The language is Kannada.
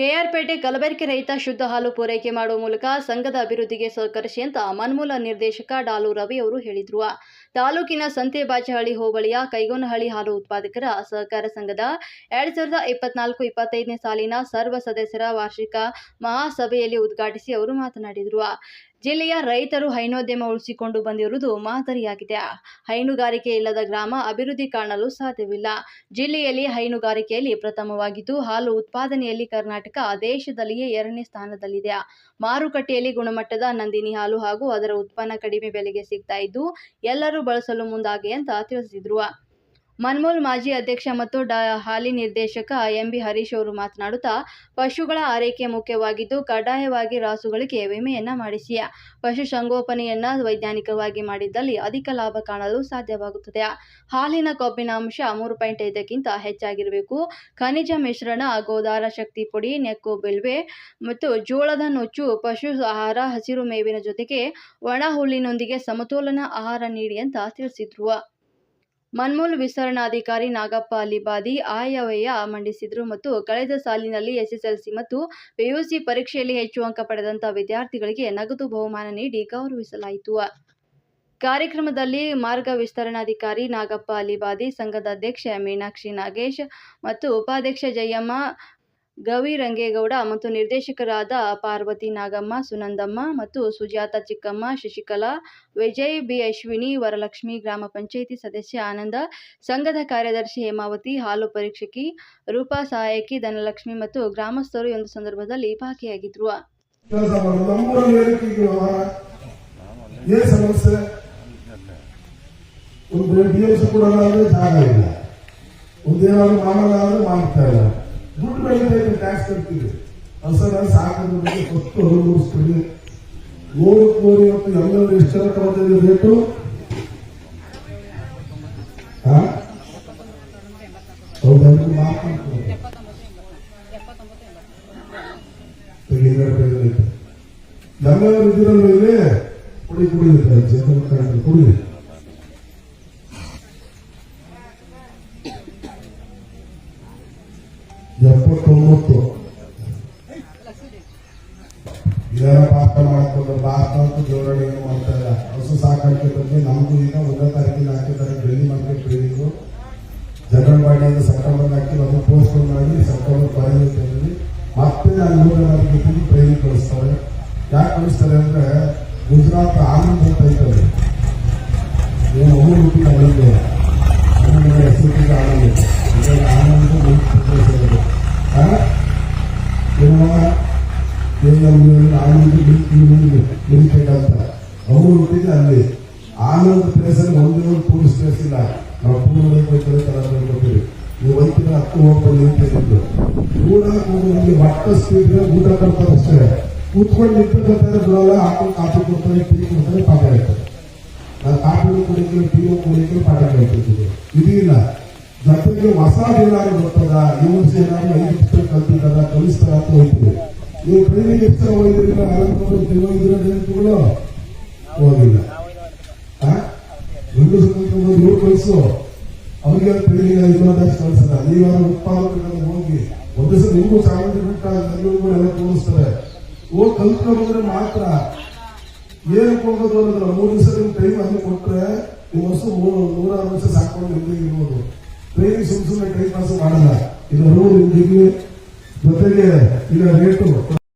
ಕೆಆರ್ಪೇಟೆ ಕಲಬೆರಕೆ ರಹಿತ ಶುದ್ಧ ಹಾಲು ಪೂರೈಕೆ ಮಾಡುವ ಮೂಲಕ ಸಂಘದ ಅಭಿವೃದ್ಧಿಗೆ ಸಹಕರಿಸಿ ಅಂತ ಮನ್ಮೂಲ ನಿರ್ದೇಶಕ ಡಾಲು ರವಿ ಅವರು ಹೇಳಿದರು. ತಾಲೂಕಿನ ಸಂತೆಬಾಚಹಳ್ಳಿ ಹೋಬಳಿಯ ಕೈಗೊನಹಳ್ಳಿ ಹಾಲು ಉತ್ಪಾದಕರ ಸಹಕಾರ ಸಂಘದ ಎರಡ್ ಸಾವಿರದ ಇಪ್ಪತ್ನಾಲ್ಕು ಇಪ್ಪತ್ತೈದನೇ ಸಾಲಿನ ಸರ್ವ ಸದಸ್ಯರ ವಾರ್ಷಿಕ ಮಹಾಸಭೆಯಲ್ಲಿ ಉದ್ಘಾಟಿಸಿ ಅವರು ಮಾತನಾಡಿದರು. ಜಿಲ್ಲೆಯ ರೈತರು ಹೈನೋದ್ಯಮ ಉಳಿಸಿಕೊಂಡು ಬಂದಿರುವುದು ಮಾದರಿಯಾಗಿದೆ. ಹೈನುಗಾರಿಕೆ ಇಲ್ಲದ ಗ್ರಾಮ ಅಭಿವೃದ್ಧಿ ಕಾಣಲು ಸಾಧ್ಯವಿಲ್ಲ. ಜಿಲ್ಲೆಯಲ್ಲಿ ಹೈನುಗಾರಿಕೆಯಲ್ಲಿ ಪ್ರಥಮವಾಗಿದ್ದು, ಹಾಲು ಉತ್ಪಾದನೆಯಲ್ಲಿ ಕರ್ನಾಟಕ ದೇಶದಲ್ಲಿಯೇ ಎರಡನೇ ಸ್ಥಾನದಲ್ಲಿದೆ. ಮಾರುಕಟ್ಟೆಯಲ್ಲಿ ಗುಣಮಟ್ಟದ ನಂದಿನಿ ಹಾಲು ಹಾಗೂ ಅದರ ಉತ್ಪನ್ನ ಕಡಿಮೆ ಬೆಲೆಗೆ ಸಿಗ್ತಾ ಇದ್ದು, ಎಲ್ಲರೂ ಬಳಸಲು ಮುಂದಾಗಿ ಅಂತ ತಿಳಿಸಿದರು. ಮನ್ಮೂಲ್ ಮಾಜಿ ಅಧ್ಯಕ್ಷ ಮತ್ತು ಡಾ ಹಾಲಿ ನಿರ್ದೇಶಕ ಎಂಬಿ ಹರೀಶ್ ಅವರು ಮಾತನಾಡುತ್ತಾ, ಪಶುಗಳ ಆರೈಕೆ ಮುಖ್ಯವಾಗಿದ್ದು, ಕಡ್ಡಾಯವಾಗಿ ರಾಸುಗಳಿಗೆ ವಿಮೆಯನ್ನ ಮಾಡಿಸಿ, ಪಶು ಸಂಗೋಪನೆಯನ್ನ ವೈಜ್ಞಾನಿಕವಾಗಿ ಮಾಡಿದ್ದಲ್ಲಿ ಅಧಿಕ ಲಾಭ ಕಾಣಲು ಸಾಧ್ಯವಾಗುತ್ತದೆ. ಹಾಲಿನ ಕೊಬ್ಬಿನ ಅಂಶ ಮೂರು ಪಾಯಿಂಟ್ ಐದಕ್ಕಿಂತ ಹೆಚ್ಚಾಗಿರಬೇಕು. ಖನಿಜ ಮಿಶ್ರಣ, ಗೋದಾರ ಶಕ್ತಿ ಪುಡಿ, ನೆಕ್ಕು ಬಿಲ್ವೆ ಮತ್ತು ಜೋಳದ ನುಚ್ಚು, ಪಶು ಆಹಾರ, ಹಸಿರು ಮೇವಿನ ಜೊತೆಗೆ ಒಣ ಹುಲ್ಲಿನೊಂದಿಗೆ ಸಮತೋಲನ ಆಹಾರ ನೀಡಿ ಅಂತ ತಿಳಿಸಿದ್ರು. ಮನ್ಮೂಲ್ ವಿಸ್ತರಣಾಧಿಕಾರಿ ನಾಗಪ್ಪ ಅಲಿಬಾದಿ, ಆಯವ್ಯಯ ಮಂಡಿಸಿದರು ಮತ್ತು ಕಳೆದ ಸಾಲಿನಲ್ಲಿ ಎಸ್ಎಸ್ಎಲ್ಸಿ ಮತ್ತು ಪಿಯುಸಿ ಪರೀಕ್ಷೆಯಲ್ಲಿ ಹೆಚ್ಚು ಅಂಕ ಪಡೆದಂತಹ ವಿದ್ಯಾರ್ಥಿಗಳಿಗೆ ನಗದು ಬಹುಮಾನ ನೀಡಿ ಗೌರವಿಸಲಾಯಿತು. ಕಾರ್ಯಕ್ರಮದಲ್ಲಿ ಮಾರ್ಗ ವಿಸ್ತರಣಾಧಿಕಾರಿ ನಾಗಪ್ಪ ಅಲಿಬಾದಿ, ಸಂಘದ ಅಧ್ಯಕ್ಷೆ ಮೀನಾಕ್ಷಿ ನಾಗೇಶ್ ಮತ್ತು ಉಪಾಧ್ಯಕ್ಷ ಜಯಮ್ಮ ಗವಿರಂಗೇಗೌಡ ಮತ್ತು ನಿರ್ದೇಶಕರಾದ ಪಾರ್ವತಿ ನಾಗಮ್ಮ, ಸುನಂದಮ್ಮ ಮತ್ತು ಸುಜಾತ ಚಿಕ್ಕಮ್ಮ, ಶಶಿಕಲಾ, ವಿಜಯ್ ಬಿ. ಅಶ್ವಿನಿ, ವರಲಕ್ಷ್ಮಿ ಗ್ರಾಮ ಪಂಚಾಯಿತಿ ಸದಸ್ಯ ಆನಂದ, ಸಂಘದ ಕಾರ್ಯದರ್ಶಿ ಹೇಮಾವತಿ, ಹಾಲು ಪರೀಕ್ಷಕಿ ರೂಪಾ ಸಹಾಯಕಿ, ಧನಲಕ್ಷ್ಮಿ ಮತ್ತು ಗ್ರಾಮಸ್ಥರು ಒಂದು ಸಂದರ್ಭದಲ್ಲಿ ಭಾಗಿಯಾಗಿದ್ರು ಮಾಡ್ತಾ ಇಲ್ಲ. ದುಡ್ಡು ಬೆಳೀತೈತೆ ಟ್ಯಾಕ್ಸ್ ಕಟ್ತೀವಿ ಹಸರ ಸಾಕು ಬಗ್ಗೆ ಕೊಟ್ಟು ಹೊರಗೂಡಿಸ್ತೀವಿ ನೂರಕ್ಕೆ ನೂರು ಇವತ್ತು ಎಲ್ಲರೂ ಎಷ್ಟು ಜನ ರೇಟು? ಎಲ್ಲರೂ ಇದ್ದಿರಲ್ಲ ಇಲ್ಲಿ ಕುಡಿ ಕುಡಿ ಕುಡಿ. ಎಪ್ಪತ್ತೊಂಬತ್ತು ಇದೆಲ್ಲ ಪಾಪ ಮಾಡ್ಕೊಂಡು ಭಾರತ ಅಂತ ಜೋಡಣೆ ಏನು ಮಾಡ್ತಾ ಇಲ್ಲ. ಹಸು ಸಾಕಾಣಿಕೆ ಬಗ್ಗೆ ನಮಗೂ ಈಗ ಒಂದನೇ ತಾರೀಕಿನ ಹಾಕಿದ್ದಾರೆ ಡೆಲ್ಲಿ ಮಾರ್ಕೆಟ್ ಟ್ರೈನಿಂಗು ಜಗಳವಾಡಿಯಿಂದ ಸೆಪ್ಟೆಂಬರ್ ಹಾಕಿ ಅದು ಪೋಸ್ಟ್ ಮಾಡಿ ಸೆಪ್ಟೆಂಬರ್ ಕೊನೆಯಲ್ಲಿ ಮತ್ತೆ ನಾನು ಮಾರ್ಕೆಟಿಗೆ ಟ್ರೈನಿಂಗ್ ಕಳಿಸ್ತಾರೆ. ಯಾಕೆ ಕಳಿಸ್ತಾರೆ ಅಂದ್ರೆ ಗುಜರಾತ್ ಆನಂದ್ ಅಂತ ಐತಲ್ಲ. ಏನು ಅವರು ಲಿಮಿಟೆಡ್ ಅಂತ ಅವರು ಹುಟ್ಟಿದ ಅಲ್ಲಿ ಆನಂದ್ ಅಲ್ಲಿ ಒಂದೇ ಟೂರಿಸ್ಟ್ ಪ್ಲೇಸ್ ನಾವು ಕೊಡ್ತೀವಿ ನೀವು ಹತ್ತು ನಮಗೆ ಒಟ್ಟ ಸ್ಪೀಡ್ ಊಟ ಕೊಡ್ತಾರೆ ಅಷ್ಟೇ ಕೂತ್ಕೊಂಡು ನಿಂತಿರ್ಬೇಕಾದ್ರೆ ಬಿಡಲ್ಲ ಹಾಕೊಂಡು ಕಾಫಿ ಕೊಡ್ತಾರೆ ಟೀ ಪಾಠ ನಾನು ಕಾಫಿ ಕುಡಿಕಲು ಟೀ ಪಾಠ ಕೇಳ್ತಿದ್ದೆ ಇದಿಲ್ಲ ಜೊತೆಗೆ ಹೊಸ ಏನಾದ್ರು ಬರ್ತದ ಯೂನಿವರ್ಸಿಟಿ ಏನಾದ್ರು ಐದು ಪುಸ್ತಕ ಕಲ್ತಿದ್ದಾರ ಅಂತ ಹೋಗ್ತೀವಿ ನೀವು ಟ್ರೈನಿಂಗ್ ಎಷ್ಟು ಹೋಗಿದ್ರಿಂದ ನಾಲ್ಕು ಹೋಗಿದ್ರೆ ನೆನಪುಗಳು ಹೋಗಿಲ್ಲ. ಒಂದು ನೂರು ಕಳಿಸು. ಅವರಿಗೆ ಟ್ರೈನಿಂಗ್ ಇನ್ನೊಂದಷ್ಟು ಕಲಿಸಲ್ಲ ನೀವಾರ ಉತ್ಪಾದಕರಲ್ಲಿ ಹೋಗಿ. ಒಂದು ಸಲ ನಿಮಗೂ ಚಾಮರಾಜ ಬೆಟ್ಟ ಎಲ್ಲ ತೋರಿಸ್ತಾರೆ. ಹೋಗಿ ಕಲ್ತ್ಕೊಂಡ್ರೆ ಮಾತ್ರ. ಏನಕ್ಕೆ ಹೋಗೋದು ಅನ್ನೋದ್ರ ಮೂರು ದಿವಸ ನಿಮ್ಗೆ ಟೈಮ್ ಅಲ್ಲಿ ಕೊಟ್ಟರೆ ನೀವು ವರ್ಷ ಮೂರು, ನೂರಾರು ವರ್ಷ ಸಾಕೊಂಡು ಹಿಂದೆ ಇರ್ಬೋದು. ಟ್ರೈನಿಂಗ್ ಸುಮ್ ಸುಮ್ಮನೆ ಟೈಮ್ ಪಾಸ್ ಮಾಡಲ್ಲ. ಇದು ರೋಡ್ ಡಿಗ್ರಿ ಜೊತೆಗೆ ಈಗ ರೇಟು